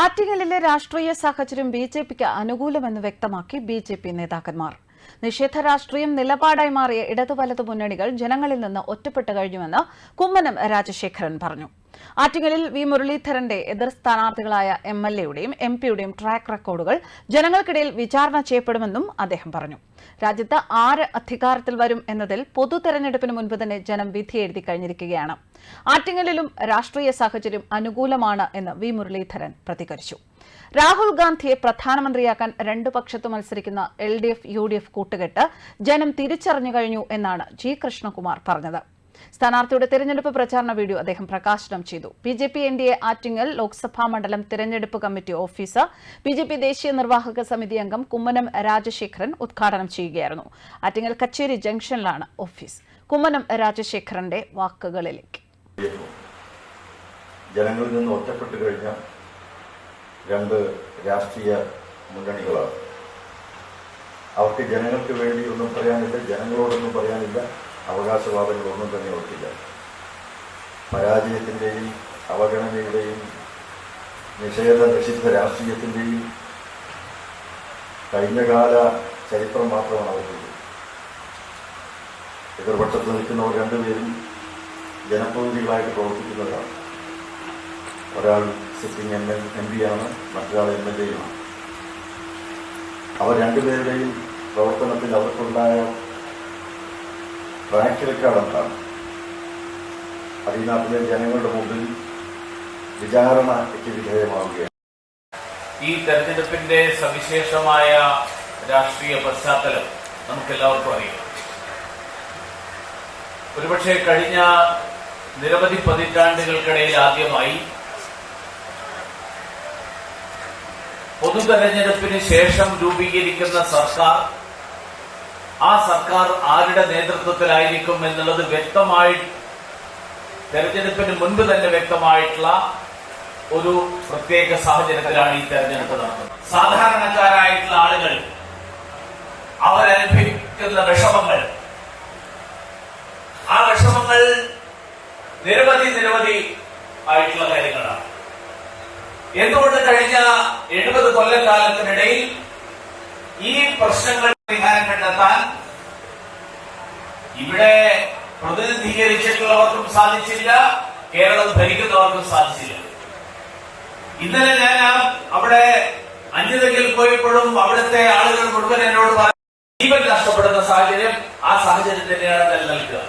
ആറ്റിങ്ങലിലെ രാഷ്ട്രീയ സാഹചര്യം B J പിക്ക് അനുകൂലമെന്ന് വ്യക്തമാക്കി ബി ജെ പി നേതാക്കന്മാർ. നിഷേധ രാഷ്ട്രീയം നിലപാടായി മാറിയ ഇടതു വലതു മുന്നണികൾ ജനങ്ങളിൽ നിന്ന് ഒറ്റപ്പെട്ടു കഴിഞ്ഞുവെന്ന് കുമ്മനം രാജശേഖരൻ പറഞ്ഞു. ആറ്റിങ്ങലിൽ വി മുരളീധരന്റെ എതിർ സ്ഥാനാർത്ഥികളായ എം എൽ എയുടെയും എം പിയുടെയും ട്രാക്ക് റെക്കോർഡുകൾ ജനങ്ങൾക്കിടയിൽ വിചാരണ ചെയ്യപ്പെടുമെന്നും അദ്ദേഹം പറഞ്ഞു. രാജ്യത്ത് ആര് അധികാരത്തിൽ വരും എന്നതിൽ പൊതു തെരഞ്ഞെടുപ്പിന് മുൻപ് തന്നെ ജനം വിധി എഴുതി കഴിഞ്ഞിരിക്കുകയാണ്. ആറ്റിങ്ങലിലും രാഷ്ട്രീയ സാഹചര്യം അനുകൂലമാണ് എന്ന് വി മുരളീധരൻ പ്രതികരിച്ചു. രാഹുൽ ഗാന്ധിയെ പ്രധാനമന്ത്രിയാക്കാൻ രണ്ടു പക്ഷത്ത് മത്സരിക്കുന്ന L D F U D F കൂട്ടുകെട്ട് ജനം തിരിച്ചറിഞ്ഞു കഴിഞ്ഞു എന്നാണ് ജി കൃഷ്ണകുമാർ പറഞ്ഞത്. സ്ഥാനാർത്ഥിയുടെ തെരഞ്ഞെടുപ്പ് പ്രചാരണ വീഡിയോ അദ്ദേഹം പ്രകാശനം ചെയ്തു. B J P N D A Attingal Lok Sabha മണ്ഡലം തെരഞ്ഞെടുപ്പ് committee officer B J P ദേശീയ നിർവാഹക സമിതി അംഗം കുമ്മനം രാജശേഖരൻ ഉദ്ഘാടനം ചെയ്യുകയായിരുന്നു. ആറ്റിങ്ങൽ കച്ചേരി ജംഗ്ഷനിലാണ് ഓഫീസ്. കുമ്മനം രാജശേഖരന്റെ വാക്കുകളിലേക്ക്. ജനങ്ങളിൽ നിന്ന് ഒറ്റപ്പെട്ടു കഴിഞ്ഞ രണ്ട് രാഷ്ട്രീയ മുന്നണികളാണ്. അവർക്ക് ജനങ്ങൾക്ക് വേണ്ടി ഒന്നും പറയാനില്ല ജനങ്ങളോടൊന്നും പറയാനില്ല അവകാശവാദങ്ങളൊന്നും തന്നെ അവർക്കില്ല. പരാജയത്തിന്റെയും അവഗണനയുടെയും നിഷേധ നിഷിദ്ധ രാഷ്ട്രീയത്തിന്റെയും കഴിഞ്ഞകാല ചരിത്രം മാത്രമാണ് അവർക്കുള്ളത് എതിർപക്ഷത്ത് നിൽക്കുന്നവർ രണ്ടുപേരും ജനപ്രതിനിധികളായിട്ട് പ്രവർത്തിക്കുന്നവരാണ് ഒരാൾ സിറ്റിംഗ് എം എൽ എം പിയാണ് മറ്റൊരാൾ എം എൽ എയുമാണ് അവർ രണ്ടുപേരുടെയും പ്രവർത്തനത്തിൽ അവർക്കുണ്ടായ ട്രാക്ക് റെക്കോർഡ് എന്താണ് അതിനകത്തിലെ ജനങ്ങളുടെ മുമ്പിൽ വിചാരണയ്ക്ക് വിധേയമാവുകയാണ്. ഈ തെരഞ്ഞെടുപ്പിന്റെ സവിശേഷമായ രാഷ്ട്രീയ പശ്ചാത്തലം നമുക്കെല്ലാവർക്കും അറിയാം. ഒരുപക്ഷെ കഴിഞ്ഞ നിരവധി പതിറ്റാണ്ടുകൾക്കിടയിൽ ആദ്യമായി പൊതു തെരഞ്ഞെടുപ്പിന് ശേഷം രൂപീകരിക്കുന്ന സർക്കാർ ആ സർക്കാർ ആരുടെ നേതൃത്വത്തിലായിരിക്കും എന്നുള്ളത് വ്യക്തമായി തെരഞ്ഞെടുപ്പിന് മുൻപ് തന്നെ വ്യക്തമായിട്ടുള്ള ഒരു പ്രത്യേക സാഹചര്യത്തിലാണ് ഈ തെരഞ്ഞെടുപ്പ് നടക്കുന്നത്. സാധാരണക്കാരായിട്ടുള്ള ആളുകൾ അവരനുഭവിക്കുന്ന വിഷമങ്ങൾ ആ വിഷമങ്ങൾ നിരവധി നിരവധി ആയിട്ടുള്ള കാര്യങ്ങളാണ്. എന്തുകൊണ്ട് കഴിഞ്ഞ എഴുപത് കൊല്ലക്കാലത്തിനിടയിൽ ഈ പ്രശ്നങ്ങൾ പരിഹാരം കണ്ടെത്താൻ ഇവിടെ പ്രതിനിധീകരിച്ചിട്ടുള്ളവർക്കും സാധിച്ചില്ല കേരളം ഭരിക്കുന്നവർക്കും സാധിച്ചില്ല. ഇന്നലെ ഞാൻ അവിടെ അഞ്ചുതെങ്കിൽ പോയപ്പോഴും അവിടുത്തെ ആളുകൾ മുഴുവൻ എന്നോട് പറഞ്ഞു ജീവൻ നഷ്ടപ്പെടുന്ന സാഹചര്യം ആ സാഹചര്യത്തിന്റെ നിലനിൽക്കുക.